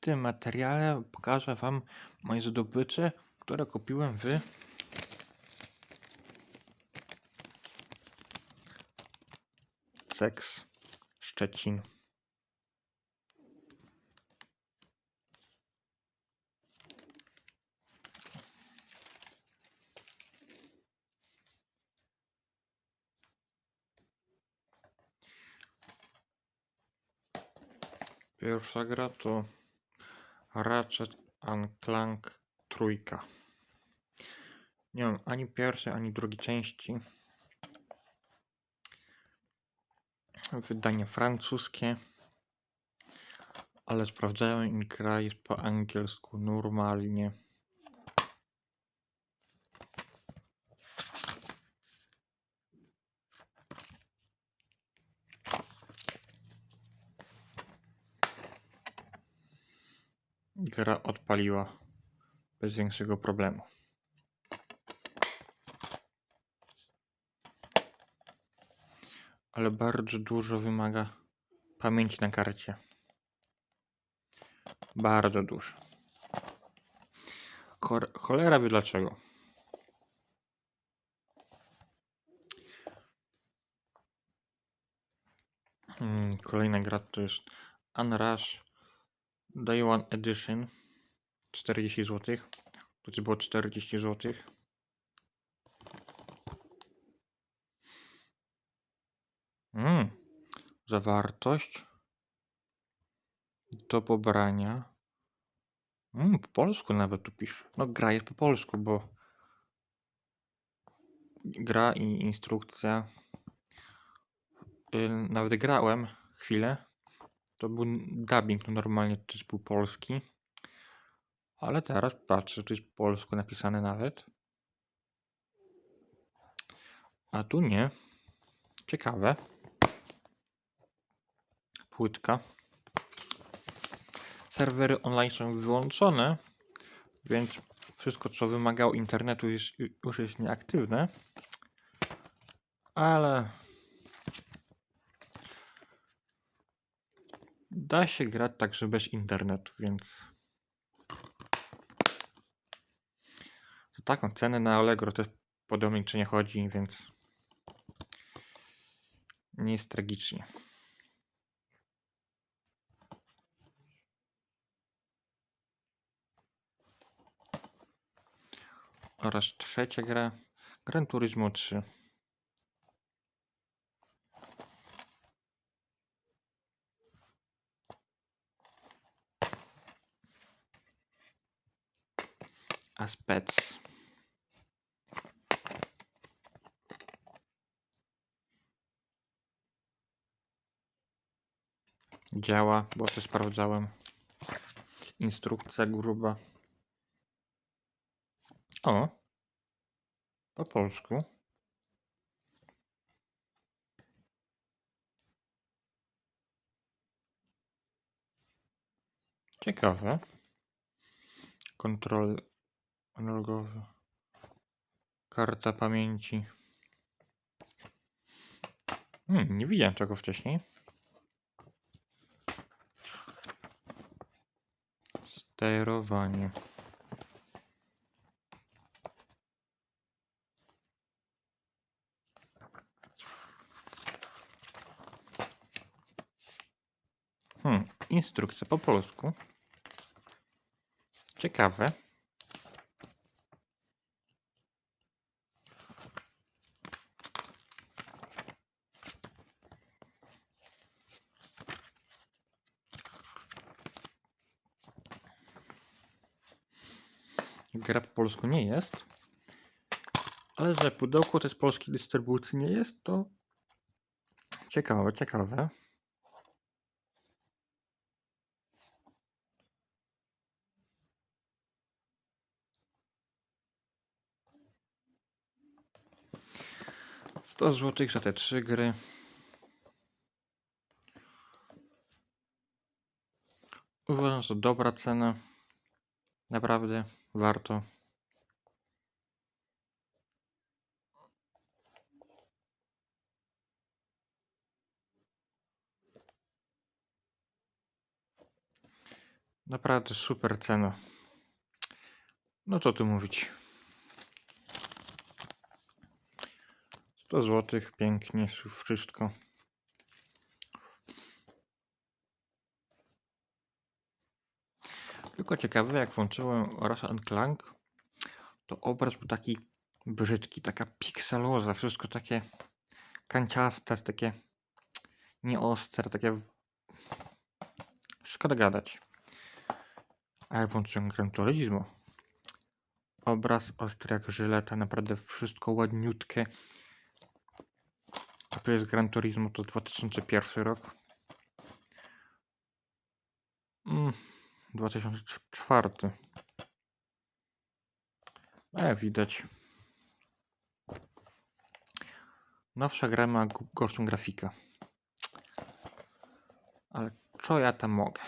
tym materiale pokażę Wam moje zdobycze, które kupiłem w Seks Szczecin. Pierwsza gra to Ratchet and Clank trójka. Nie mam ani pierwszej, ani drugiej części. Wydanie francuskie. Ale sprawdzałem i gra jest po angielsku normalnie. Gra odpaliła bez większego problemu. Ale bardzo dużo wymaga pamięci na karcie. Bardzo dużo. Cholera wie dlaczego. Hmm, kolejna gra to jest Unrush Day One Edition 40 zł. To było 40 zł. Mm. Zawartość do pobrania. Mm, po polsku nawet tu pisze. No gra jest po polsku, bo gra i instrukcja. Yy, nawet grałem chwilę. To był dubbing, no normalnie to jest był polski. Ale teraz patrzę, to jest po polsku napisane nawet. A tu nie. Ciekawe. Płytka. Serwery online są wyłączone, więc wszystko, co wymagało internetu, już jest nieaktywne. Ale da się grać także bez internetu, więc za taką cenę na Allegro też podobnie czy nie chodzi, więc nie jest tragicznie. Oraz trzecia gra Gran Turismo 3. Aspects. Działa, bo to sprawdzałem. Instrukcja gruba. O, po polsku. Ciekawe. Kontrol analogowy. Karta pamięci. Hmm, nie widziałem tego wcześniej. Sterowanie. Hmm, instrukcja po polsku. Ciekawe. Gra po polsku nie jest. Ale że pudełko też polskiej dystrybucji nie jest, to ciekawe, ciekawe. Sto złotych za te trzy gry. Uważam, że dobra cena. Naprawdę warto. Naprawdę super cena. No co tu mówić. 100 zł, pięknie, wszystko. Tylko ciekawe, jak włączyłem Ratchet Clank, to obraz był taki brzydki, taka pikseloza, wszystko takie kanciaste, takie nieostre, takie... Szkoda gadać. A jak włączyłem Gran Turismo, obraz ostry jak żyleta, naprawdę wszystko ładniutkie. A to jest Gran Turismo, to 2001 rok. Mm, 2004. E, widać. Nowsza gra ma gorszą grafikę. Ale co ja tam mogę?